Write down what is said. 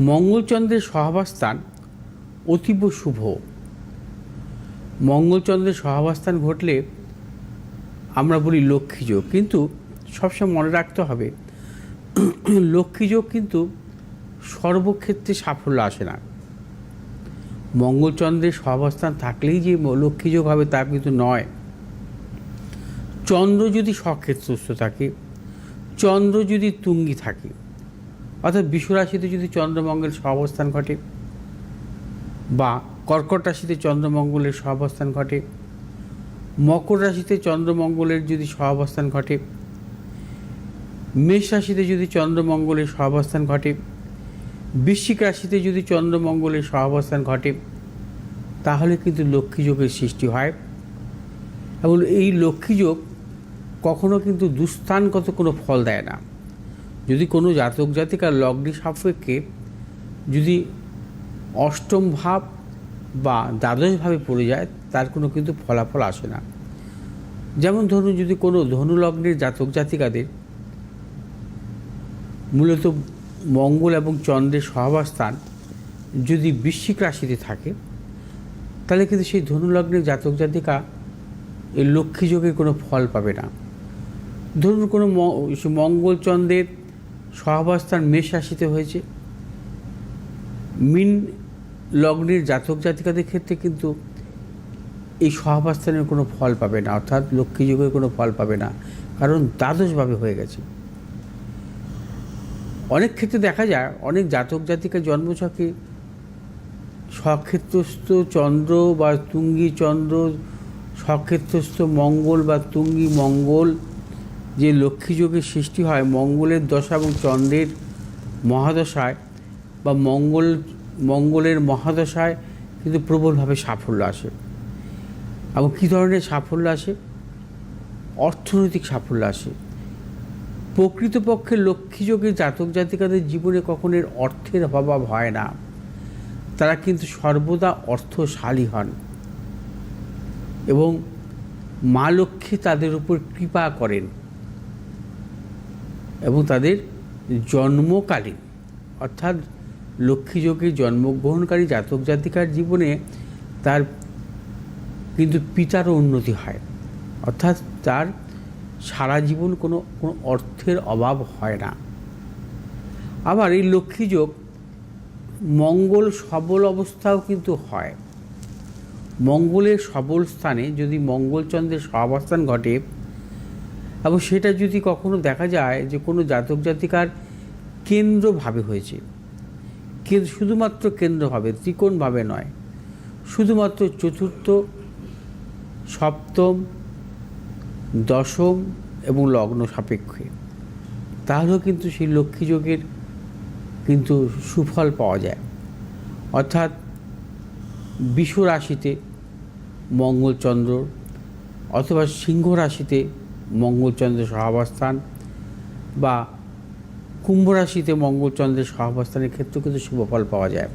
মঙ্গলচন্দ্রের সহাবস্থান অতীব শুভ। মঙ্গলচন্দ্রের সহাবস্থান ঘটলে আমরা বলি লক্ষ্মীযোগ, কিন্তু সবসময় মনে রাখতে হবে, লক্ষ্মীযোগ কিন্তু সর্বক্ষেত্রে সাফল্য আসে না। মঙ্গলচন্দ্রের সহাবস্থান থাকলেই যে লক্ষ্মীযোগ হবে তা কিন্তু নয়। চন্দ্র যদি সক্ষেত্রস্থ থাকে, চন্দ্র যদি তুঙ্গি থাকে অর্থাৎ বিশ্বরাশিতে যদি চন্দ্রমঙ্গলের সহাবস্থান ঘটে বা কর্কট রাশিতে চন্দ্রমঙ্গলের সহাবস্থান ঘটে, মকর রাশিতে চন্দ্রমঙ্গলের যদি সহাবস্থান ঘটে, মেষ রাশিতে যদি চন্দ্রমঙ্গলের সহাবস্থান ঘটে, বৃশ্চিক রাশিতে যদি চন্দ্রমঙ্গলের সহাবস্থান ঘটে, তাহলে কিন্তু লক্ষ্মীযোগের সৃষ্টি হয়। এবং এই লক্ষ্মীযোগ কখনো কিন্তু দুস্থানগত কোনো ফল দেয় না। যদি কোনো জাতক জাতিকার লগ্নি সাপেক্ষে যদি অষ্টম ভাব বা দ্বাদশভাবে পড়ে যায়, তার কোনো কিন্তু ফলাফল আসে না। যেমন ধরুন, যদি কোনো ধনু লগ্নের জাতক জাতিকাদের মূলত মঙ্গল এবং চন্দ্রের সহাবস্থান যদি বৃশ্চিক রাশিতে থাকে, তাহলে কিন্তু সেই ধনু লগ্নের জাতক জাতিকা এই লক্ষ্মী যোগের কোনো ফল পাবে না। ধরুন, কোনো মঙ্গল চন্দ্রের সহাবস্থান মেষ রাশিতে হয়েছে। মিন লগ্নের জাতক জাতিকাদের ক্ষেত্রে কিন্তু এই সহাবস্থানের কোনো ফল পাবে না, অর্থাৎ লক্ষ্মী যুগের কোনো ফল পাবে না, কারণ দ্বাদশভাবে হয়ে গেছে। অনেক ক্ষেত্রে দেখা যায়, অনেক জাতক জাতিকা জন্মছকে সক্ষেত্রস্থ চন্দ্র বা তুঙ্গি চন্দ্র, সক্ষেত্রস্থ মঙ্গল বা তুঙ্গি মঙ্গল যে লক্ষ্মী যোগের সৃষ্টি হয় মঙ্গলের দশা এবং চন্দ্রের মহাদশায় বা মঙ্গল, মঙ্গলের মহাদশায় কিন্তু প্রবলভাবে সাফল্য আসে। এবং কী ধরনের সাফল্য আসে? অর্থনৈতিক সাফল্য আসে। প্রকৃতপক্ষে লক্ষ্মীযোগের জাতক জাতিকাদের জীবনে কখনো অর্থের অভাব হয় না। তারা কিন্তু সর্বদা অর্থশালী হন। এবং মা লক্ষ্মী তাদের উপর কৃপা করেন। এবং তাদের জন্মকালীন, অর্থাৎ লক্ষ্মীযোগে জন্মগ্রহণকারী জাতক জাতিকার জীবনে তার কিন্তু পিতারও উন্নতি হয়। অর্থাৎ তার সারা জীবন কোনো কোনো অর্থের অভাব হয় না। আবার এই লক্ষ্মীযোগ মঙ্গল সবল অবস্থাও কিন্তু হয়। মঙ্গলের সবল স্থানে যদি মঙ্গলচন্দ্রের সহাবস্থান ঘটে এবং সেটা যদি কখনো দেখা যায় যে কোনো জাতক জাতিকার কেন্দ্রভাবে হয়েছে শুধুমাত্র কেন্দ্রভাবে, ত্রিকোণভাবে নয়, শুধুমাত্র চতুর্থ, সপ্তম, দশম এবং লগ্ন সাপেক্ষে, তাহলেও কিন্তু সেই লক্ষ্মী যোগের কিন্তু সুফল পাওয়া যায়। অর্থাৎ বিষ রাশিতে মঙ্গলচন্দ্র অথবা সিংহ রাশিতে মঙ্গলচন্দ্রের সহাবস্থান বা কুম্ভ রাশিতে মঙ্গলচন্দ্রের সহাবস্থানের ক্ষেত্রেও কিন্তু শুভফল পাওয়া যায়।